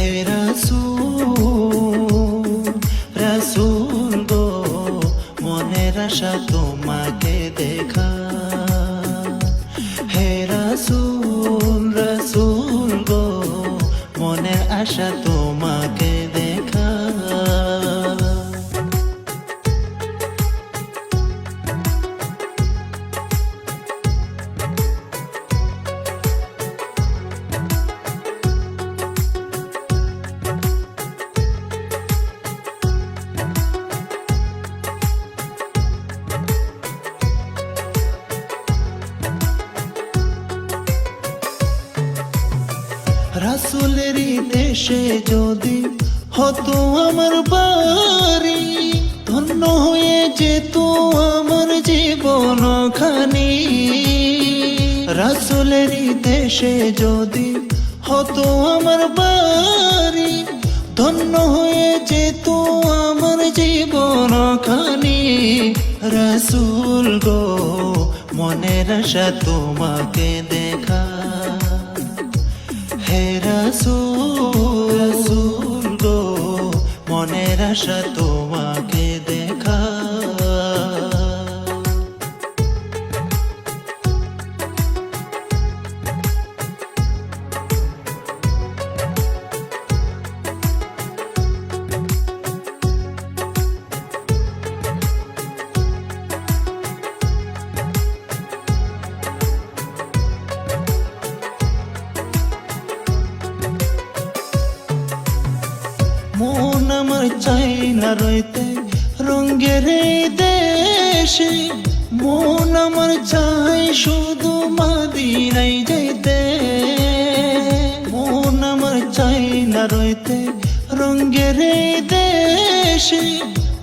হে রাসূল মনের তোমাকে দেখা। গো আশা তোমাকে রাসুলেরই দেশে যদি হতো আমার বাড়ি, ধন্য হয়ে যেত আমার জীবন খানি। রাসুলেরই দেশে যদি হতো আমার বাড়ি, ধন্য হয়ে যেত আমার জীবন খানি। রাসুল গো, মনের আশা তোমাকে দেখা। রাসূল গো মনের আশা তোমাকে মন আমার চাই না রইতে। রঙ্গের দেশে মন আমার চাই শুধু মাদিনাই যাইতে মন আমার চাই না রইতে। রঙ্গের দেশে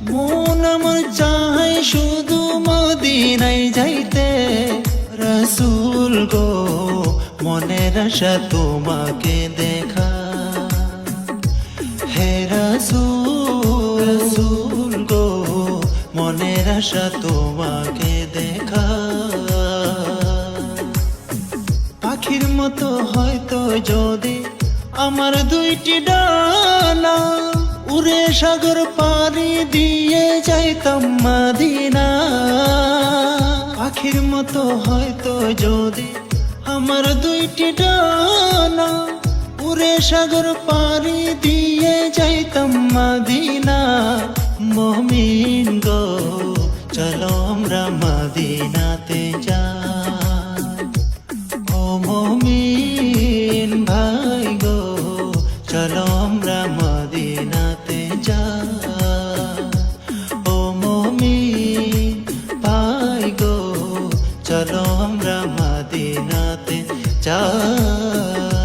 মন আমার চাই শুধু মদিনাই যাইতে। রসুল গো, মনের আশা তোমাকে দেখা আশা তোমাকে দেখা। পাখির মতো হয়তো যদি আমার দুইটি ডানা উড়ে সাগর পাড়ি দিয়ে যাইতাম মাদিনা। পাখির মতো হয়তো যদি আমার দুইটি ডানা উড়ে সাগর পাড়ি দিয়ে যাইতাম মাদিনা। মমিন গো। চলো আমরা মাদিনাতে যাই। ও মমিন ভাই গো, চলো আমরা মদিনাতে যাই। ও মমিন ভাই গো, চলো আমরা মদিনাতে যাই।